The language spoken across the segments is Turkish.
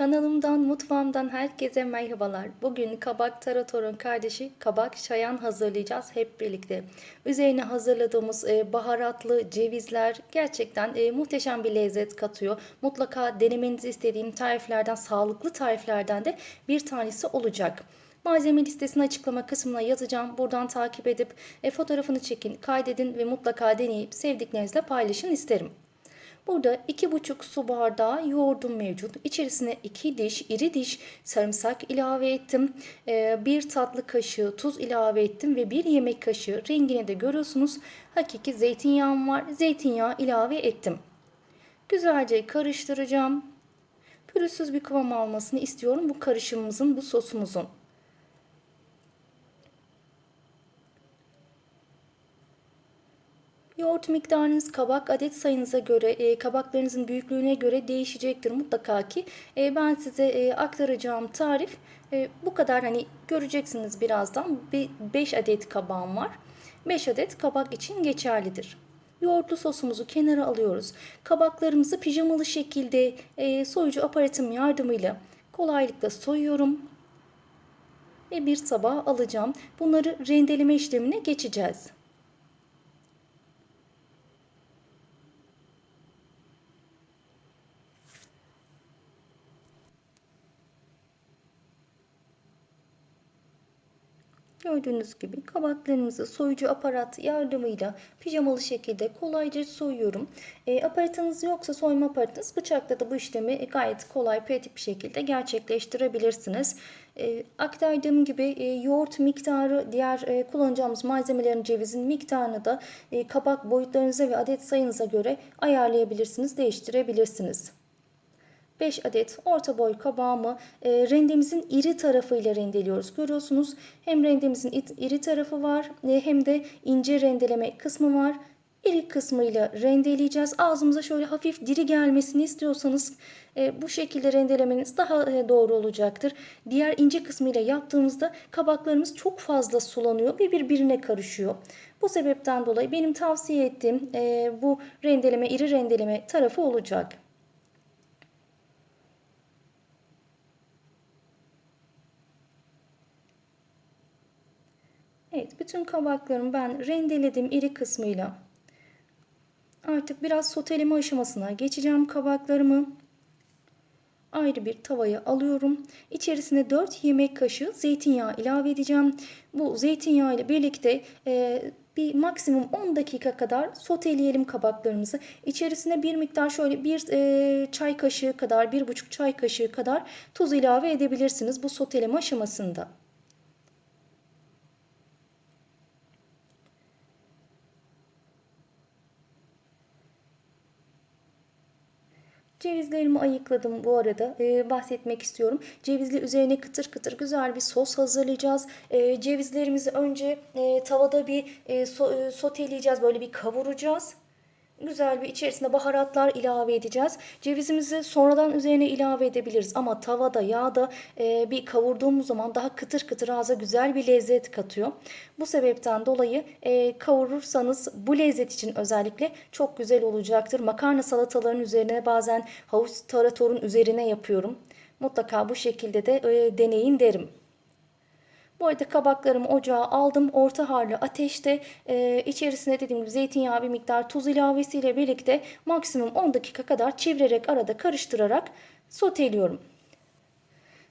Kanalımdan, mutfağımdan herkese merhabalar. Bugün kabak taratorun kardeşi kabak şayan hazırlayacağız hep birlikte. Üzerine hazırladığımız e, baharatlı cevizler gerçekten e, muhteşem bir lezzet katıyor. Mutlaka denemenizi istediğim tariflerden, sağlıklı tariflerden de bir tanesi olacak. Malzeme listesini açıklama kısmına yazacağım. Buradan takip edip e, fotoğrafını çekin, kaydedin ve mutlaka deneyip sevdiklerinizle paylaşın isterim. Burada 2,5 su bardağı yoğurdum mevcut. İçerisine 2 diş, iri diş sarımsak ilave ettim. 1 tatlı kaşığı tuz ilave ettim ve 1 yemek kaşığı rengini de görüyorsunuz. Hakiki zeytinyağım var. Zeytinyağı ilave ettim. Güzelce karıştıracağım. Pürüzsüz bir kıvam almasını istiyorum bu karışımımızın, bu sosumuzun. Yoğurt miktarınız kabak adet sayınıza göre, e, kabaklarınızın büyüklüğüne göre değişecektir mutlaka ki. E, ben size e, aktaracağım tarif e, bu kadar hani göreceksiniz birazdan. 5 adet kabağım var. 5 adet kabak için geçerlidir. Yoğurtlu sosumuzu kenara alıyoruz. Kabaklarımızı pijamalı şekilde e, soyucu aparatım yardımıyla kolaylıkla soyuyorum. Ve bir tabağa alacağım. Bunları rendeleme işlemine geçeceğiz. Gördüğünüz gibi kabaklarımızı soyucu aparat yardımıyla pijamalı şekilde kolayca soyuyorum. E, aparatınız yoksa soyma aparatınız bıçakla da bu işlemi gayet kolay pratik bir şekilde gerçekleştirebilirsiniz. E, aktardığım gibi e, yoğurt miktarı diğer e, kullanacağımız malzemelerin cevizin miktarını da e, kabak boyutlarınıza ve adet sayınıza göre ayarlayabilirsiniz, değiştirebilirsiniz. 5 adet orta boy kabağımı e, rendemizin iri tarafıyla rendeliyoruz. Görüyorsunuz hem rendemizin iri tarafı var e, hem de ince rendeleme kısmı var. İri kısmıyla rendeleyeceğiz. Ağzımıza şöyle hafif diri gelmesini istiyorsanız e, bu şekilde rendelemeniz daha e, doğru olacaktır. Diğer ince kısmıyla yaptığımızda kabaklarımız çok fazla sulanıyor ve birbirine karışıyor. Bu sebepten dolayı benim tavsiye ettiğim e, bu rendeleme, iri rendeleme tarafı olacak. Evet, bütün kabaklarımı ben rendeledim iri kısmıyla. Artık biraz soteleme aşamasına geçeceğim kabaklarımı. Ayrı bir tavaya alıyorum. İçerisine 4 yemek kaşığı zeytinyağı ilave edeceğim. Bu zeytinyağı ile birlikte e, bir maksimum 10 dakika kadar soteleyelim kabaklarımızı. İçerisine bir miktar şöyle bir e, çay kaşığı kadar, bir buçuk çay kaşığı kadar tuz ilave edebilirsiniz bu soteleme aşamasında. Cevizlerimi ayıkladım bu arada. Ee, bahsetmek istiyorum. Cevizli üzerine kıtır kıtır güzel bir sos hazırlayacağız. Ee, cevizlerimizi önce e, tavada bir e, so, e, soteleyeceğiz. Böyle bir kavuracağız güzel bir içerisine baharatlar ilave edeceğiz. Cevizimizi sonradan üzerine ilave edebiliriz ama tavada yağda e, bir kavurduğumuz zaman daha kıtır kıtır ağza güzel bir lezzet katıyor. Bu sebepten dolayı e, kavurursanız bu lezzet için özellikle çok güzel olacaktır. Makarna salataların üzerine bazen havuç taratorun üzerine yapıyorum. Mutlaka bu şekilde de e, deneyin derim. Bu arada kabaklarımı ocağa aldım. Orta harlı ateşte e, içerisine dediğim gibi zeytinyağı bir miktar tuz ilavesiyle birlikte maksimum 10 dakika kadar çevirerek arada karıştırarak soteliyorum.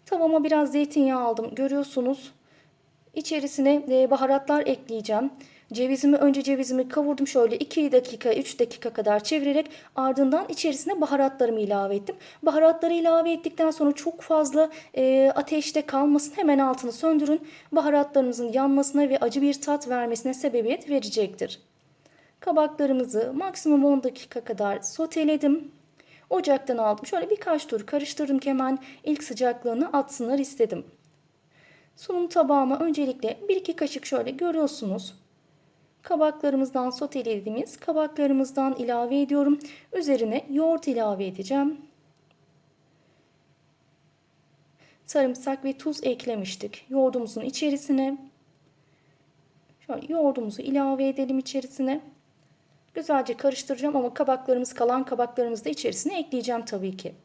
Tavama biraz zeytinyağı aldım. Görüyorsunuz. İçerisine e, baharatlar ekleyeceğim. Cevizimi önce cevizimi kavurdum şöyle 2 dakika 3 dakika kadar çevirerek ardından içerisine baharatlarımı ilave ettim. Baharatları ilave ettikten sonra çok fazla e, ateşte kalmasın hemen altını söndürün. Baharatlarımızın yanmasına ve acı bir tat vermesine sebebiyet verecektir. Kabaklarımızı maksimum 10 dakika kadar soteledim. Ocaktan aldım. Şöyle birkaç tur karıştırdım ki hemen ilk sıcaklığını atsınlar istedim. Sunum tabağıma öncelikle 1-2 kaşık şöyle görüyorsunuz kabaklarımızdan sotelediğimiz kabaklarımızdan ilave ediyorum. Üzerine yoğurt ilave edeceğim. Sarımsak ve tuz eklemiştik yoğurdumuzun içerisine. Şöyle yoğurdumuzu ilave edelim içerisine. Güzelce karıştıracağım ama kabaklarımız kalan kabaklarımızı da içerisine ekleyeceğim tabii ki.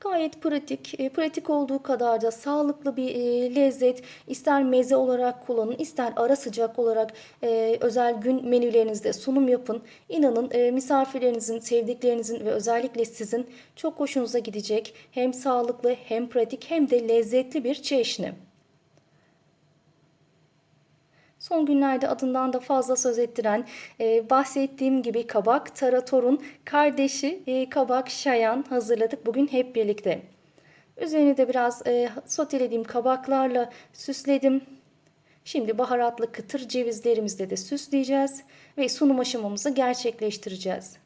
Gayet pratik, e, pratik olduğu kadar da sağlıklı bir e, lezzet. İster meze olarak kullanın, ister ara sıcak olarak e, özel gün menülerinizde sunum yapın. İnanın misafirlerinizin, sevdiklerinizin ve özellikle sizin çok hoşunuza gidecek. Hem sağlıklı, hem pratik, hem de lezzetli bir çeşni. Son günlerde adından da fazla söz ettiren e, bahsettiğim gibi kabak taratorun kardeşi e, kabak şayan hazırladık bugün hep birlikte. Üzerini de biraz e, sotelediğim kabaklarla süsledim. Şimdi baharatlı kıtır cevizlerimizle de süsleyeceğiz ve sunum aşamamızı gerçekleştireceğiz.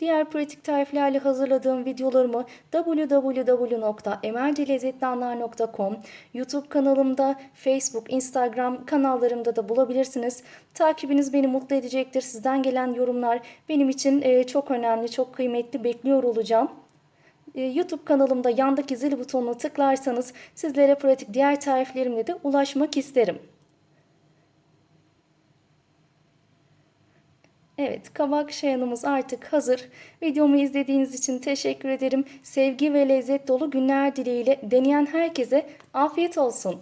Diğer pratik tariflerle hazırladığım videolarımı www.emelcelezzetlianlar.com YouTube kanalımda, Facebook, Instagram kanallarımda da bulabilirsiniz. Takibiniz beni mutlu edecektir. Sizden gelen yorumlar benim için e, çok önemli, çok kıymetli. Bekliyor olacağım. E, YouTube kanalımda yandaki zil butonuna tıklarsanız sizlere pratik diğer tariflerimle de ulaşmak isterim. Evet, kabak şayanımız artık hazır. Videomu izlediğiniz için teşekkür ederim. Sevgi ve lezzet dolu günler dileğiyle deneyen herkese afiyet olsun.